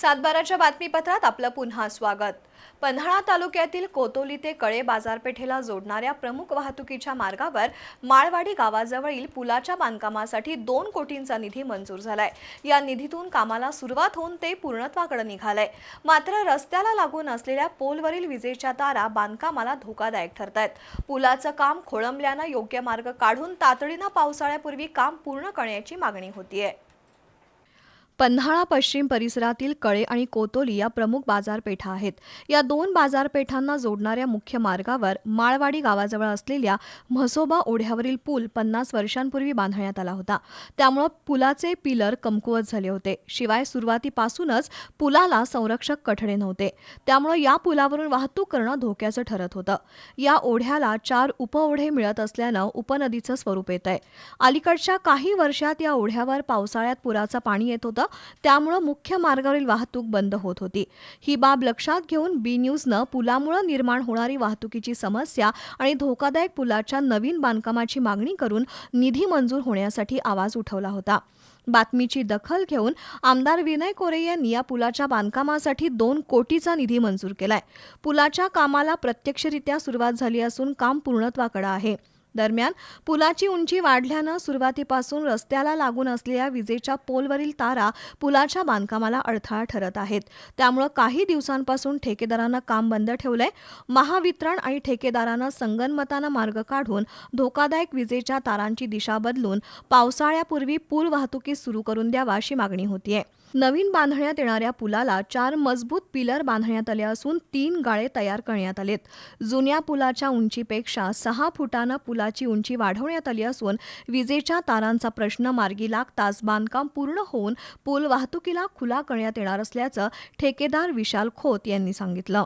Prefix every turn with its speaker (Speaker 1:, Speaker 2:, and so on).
Speaker 1: सातबाराच्या बातमीपत्रात आपलं पुन्हा स्वागत. पन्हाळा तालुक्यातील कोतोली ते कळे बाजारपेठेला जोडणाऱ्या प्रमुख वाहतुकीच्या मार्गावर माळवाडी गावाजवळील पुलाच्या बांधकामासाठी दोन कोटींचा निधी मंजूर झालाय. या निधीतून कामाला सुरुवात होऊन ते पूर्णत्वाकडे निघालंय. मात्र रस्त्याला लागून असलेल्या पोलवरील विजेच्या तारा बांधकामाला धोकादायक ठरत आहेत पुलाचं काम खोळंबल्यानं योग्य मार्ग काढून तातडीनं पावसाळ्यापूर्वी काम पूर्ण करण्याची मागणी होतीये. पन्हाळा पश्चिम परिसरातील कळे आणि कोतोली या प्रमुख बाजारपेठा आहेत. या दोन बाजारपेठांना जोडणाऱ्या मुख्य मार्गावर माळवाडी गावाजवळ असलेल्या म्हसोबा ओढ्यावरील पूल पन्नास वर्षांपूर्वी बांधण्यात आला होता. त्यामुळं पुलाचे पिलर कमकुवत झाले होते. शिवाय सुरुवातीपासूनच पुलाला संरक्षक कठडे नव्हते. त्यामुळं या पुलावरून वाहतूक करणं धोक्याचं ठरत होतं. या ओढ्याला चार उपओढे मिळत असल्यानं उपनदीचं स्वरूप येत आहे अलीकडच्या काही वर्षात या ओढ्यावर पावसाळ्यात पुराचं पाणी येत होतं. त्यामुळं मुख्य मार्गावरील वाहतूक बंद होत होती. ही बाब लक्षात घेऊन बी न्यूजनं पुलामुळं निर्माण होणारी वाहतुकीची समस्या आणि धोकादायक पुलाच्या नवीन बांधकामाची मागणी करून निधी मंजूर होण्यासाठी आवाज उठवला होता. बातमीची दखल घेऊन आमदार विनय कोरे यांनी या पुलाच्या बांधकामासाठी दोन कोटीचा निधी मंजूर केलाय. पुलाच्या कामाला प्रत्यक्षरित्या सुरुवात झाली असून काम पूर्णत्वाकडे आहे. दरम्यान पुलाची उंची वाढल्यानं सुरुवातीपासून रस्त्याला लागून असलेल्या विजेच्या पोलवरील तारा पुलाच्या बांधकामाला अडथळा ठरत आहेत. त्यामुळं काही दिवसांपासून ठेकेदारानं काम बंद ठेवलंय. महावितरण आणि ठेकेदारानं संगनमतानं मार्ग काढून धोकादायक विजेच्या तारांची दिशा बदलून पावसाळ्यापूर्वी पूल वाहतुकीस सुरू करून द्यावा अशी मागणी होतीये. नवीन बांधण्यात येणाऱ्या पुलाला चार मजबूत पिलर बांधण्यात आले असून तीन गाळे तयार करण्यात आलेत. जुन्या पुलाच्या उंचीपेक्षा सहा फुटानं पुलाची उंची वाढवण्यात आली असून विजेच्या तारांचा प्रश्न मार्गी लागताच बांधकाम पूर्ण होऊन पूल वाहतुकीला खुला करण्यात येणार असल्याचं ठेकेदार विशाल खोत यांनी सांगितलं.